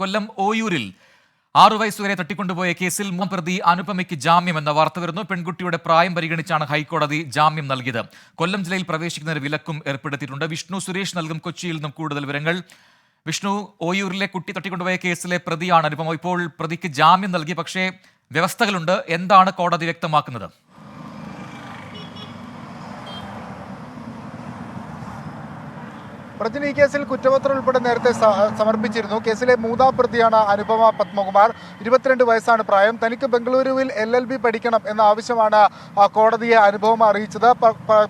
കൊല്ലം ഓയൂരിൽ ആറു വയസ്സുവരെ തട്ടിക്കൊണ്ടുപോയ കേസിൽ മൂന്ന് പ്രതി അനുപമയ്ക്ക് ജാമ്യം എന്ന വാർത്ത വരുന്നു. പെൺകുട്ടിയുടെ പ്രായം പരിഗണിച്ചാണ് ഹൈക്കോടതി ജാമ്യം നൽകിയത്. കൊല്ലം ജില്ലയിൽ പ്രവേശിക്കുന്നതിന് വിലക്കും ഏർപ്പെടുത്തിയിട്ടുണ്ട്. വിഷ്ണു സുരേഷ് നൽകും കൊച്ചിയിൽ നിന്നും കൂടുതൽ വിവരങ്ങൾ. വിഷ്ണു ഓയൂരിലെ കുട്ടി തട്ടിക്കൊണ്ടുപോയ കേസിലെ പ്രതിയാണ് അനുപമ. ഇപ്പോൾ പ്രതിക്ക് ജാമ്യം നൽകി പക്ഷേ വ്യവസ്ഥകളുണ്ട്. എന്താണ് കോടതി വ്യക്തമാക്കുന്നത്? പ്രജിന് ഈ കേസിൽ കുറ്റപത്രം ഉൾപ്പെടെ നേരത്തെ സമർപ്പിച്ചിരുന്നു. കേസിലെ മൂന്നാം പ്രതിയാണ് അനുപമ പത്മകുമാർ. ഇരുപത്തിരണ്ട് വയസ്സാണ് പ്രായം. തനിക്ക് ബംഗളൂരുവിൽ എൽ എൽ ബി പഠിക്കണം എന്ന ആവശ്യമാണ് കോടതിയെ അനുപമ അറിയിച്ചത്.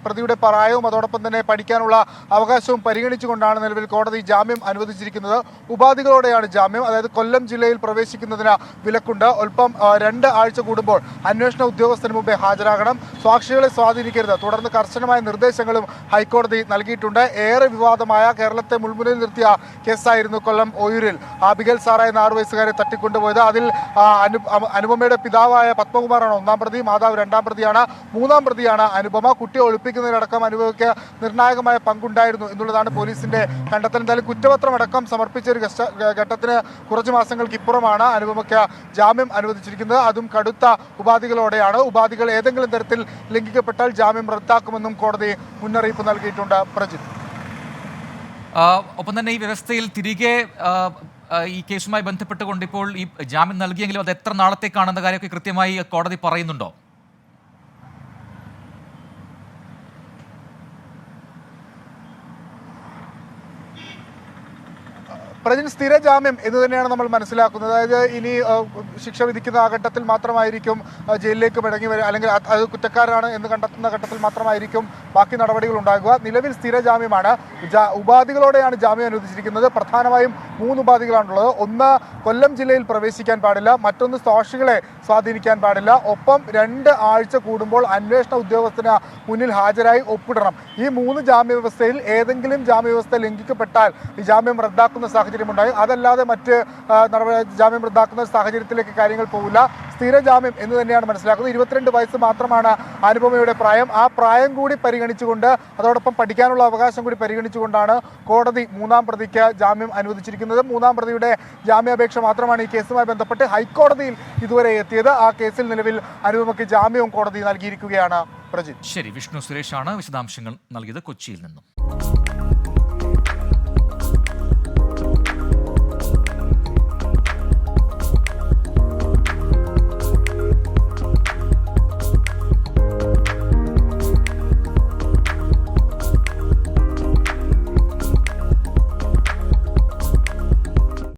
പ്രതിയുടെ പ്രായവും അതോടൊപ്പം തന്നെ പഠിക്കാനുള്ള അവകാശവും പരിഗണിച്ചുകൊണ്ടാണ് നിലവിൽ കോടതി ജാമ്യം അനുവദിച്ചിരിക്കുന്നത്. ഉപാധികളോടെയാണ് ജാമ്യം. അതായത് കൊല്ലം ജില്ലയിൽ പ്രവേശിക്കുന്നതിന് വിലക്കുണ്ട്. ഒൽപ്പം രണ്ട് ആഴ്ച കൂടുമ്പോൾ അന്വേഷണ ഉദ്യോഗസ്ഥന് മുമ്പേ ഹാജരാകണം. സാക്ഷികളെ സ്വാധീനിക്കരുത്. തുടർന്ന് കർശനമായ നിർദ്ദേശങ്ങളും ഹൈക്കോടതി നൽകിയിട്ടുണ്ട്. ഏറെ വിവാദമായ കേരളത്തെ മുൾമുനയിൽ നിർത്തിയ കേസായിരുന്നു കൊല്ലം ഒയൂരിൽ ആബിഗൽ സാറ എന്ന ആറു വയസ്സുകാരെ തട്ടിക്കൊണ്ടുപോയത്. അതിൽ അനുപമയുടെ പിതാവായ പത്മകുമാറാണ് ഒന്നാം പ്രതി മാതാവ് രണ്ടാം പ്രതിയാണ്. മൂന്നാം പ്രതിയാണ് അനുപമ. കുട്ടിയെ ഒളിപ്പിക്കുന്നതിനടക്കം അനുപമയ്ക്ക് നിർണായകമായ പങ്കുണ്ടായിരുന്നു എന്നുള്ളതാണ് പോലീസിന്റെ കണ്ടെത്തൽ. എന്തായാലും കുറ്റപത്രമടക്കം സമർപ്പിച്ച ഒരു ഘട്ടത്തിന് കുറച്ച് മാസങ്ങൾക്ക് ഇപ്പുറമാണ് അനുപമയ്ക്ക് ജാമ്യം അനുവദിച്ചിരിക്കുന്നത്. അതും കടുത്ത ഉപാധികളോടെയാണ്. ഉപാധികൾ ഏതെങ്കിലും തരത്തിൽ ലംഘിക്കപ്പെട്ടാൽ ജാമ്യം റദ്ദാക്കുമെന്നും കോടതി മുന്നറിയിപ്പ് നൽകിയിട്ടുണ്ട്. പ്രജിത്ത്. ഒപ്പം തന്നെ ഈ വ്യവസ്ഥയിൽ തിരികെ ഈ കേസുമായി ബന്ധപ്പെട്ടുകൊണ്ട് ഇപ്പോൾ ഈ ജാമ്യം നൽകിയെങ്കിലും അത് എത്ര നാളത്തേക്കാണെന്ന കാര്യമൊക്കെ കൃത്യമായി കോടതി പറയുന്നുണ്ടോ? പ്രതിന് സ്ഥിര ജാമ്യം എന്ന് തന്നെയാണ് നമ്മൾ മനസ്സിലാക്കുന്നത്. അതായത് ഇനി ശിക്ഷ വിധിക്കുന്ന ആ ഘട്ടത്തിൽ മാത്രമായിരിക്കും ജയിലിലേക്ക് മടങ്ങി വരിക അല്ലെങ്കിൽ അത് കുറ്റക്കാരാണ് എന്ന് കണ്ടെത്തുന്ന ഘട്ടത്തിൽ മാത്രമായിരിക്കും ബാക്കി നടപടികൾ ഉണ്ടാകുക. നിലവിൽ സ്ഥിര ജാമ്യമാണ്. ഉപാധികളോടെയാണ് ജാമ്യം അനുവദിച്ചിരിക്കുന്നത്. പ്രധാനമായും മൂന്ന് ഉപാധികളാണുള്ളത്. ഒന്ന് കൊല്ലം ജില്ലയിൽ പ്രവേശിക്കാൻ പാടില്ല. മറ്റൊന്ന് സാക്ഷികളെ സ്വാധീനിക്കാൻ പാടില്ല. ഒപ്പം രണ്ട് ആഴ്ച കൂടുമ്പോൾ അന്വേഷണ ഉദ്യോഗസ്ഥന് മുന്നിൽ ഹാജരായി ഒപ്പിടണം. ഈ മൂന്ന് ജാമ്യ വ്യവസ്ഥയിൽ ഏതെങ്കിലും ജാമ്യ വ്യവസ്ഥ ലംഘിക്കപ്പെട്ടാൽ ഈ ജാമ്യം റദ്ദാക്കുന്ന സാഹചര്യമുണ്ടായി അതല്ലാതെ മറ്റ് ജാമ്യം റദ്ദാക്കുന്ന സാഹചര്യത്തിലേക്ക് കാര്യങ്ങൾ പോകില്ല. സ്ഥിര ജാമ്യം എന്ന് തന്നെയാണ് മനസ്സിലാക്കുന്നത്. ഇരുപത്തിരണ്ട് വയസ്സ് മാത്രമാണ് അനുപമയുടെ പ്രായം. ആ പ്രായം കൂടി പരിഗണിച്ചുകൊണ്ട് അതോടൊപ്പം പഠിക്കാനുള്ള അവകാശം കൂടി പരിഗണിച്ചുകൊണ്ടാണ് കോടതി മൂന്നാം പ്രതിക്ക് ജാമ്യം അനുവദിച്ചിരിക്കുന്നത്. മൂന്നാം പ്രതിയുടെ ജാമ്യാപേക്ഷ മാത്രമാണ് ഈ കേസുമായി ബന്ധപ്പെട്ട് ഹൈക്കോടതിയിൽ ഇതുവരെ എത്തിയത്. ആ കേസിൽ നിലവിൽ അനുപമയ്ക്ക് ജാമ്യവും കോടതി നൽകിയിരിക്കുകയാണ് പ്രജിത്. ശരി വിഷ്ണു സുരേഷാണ് വിശദാംശങ്ങൾ നൽകിയത് കൊച്ചിയിൽ നിന്നും.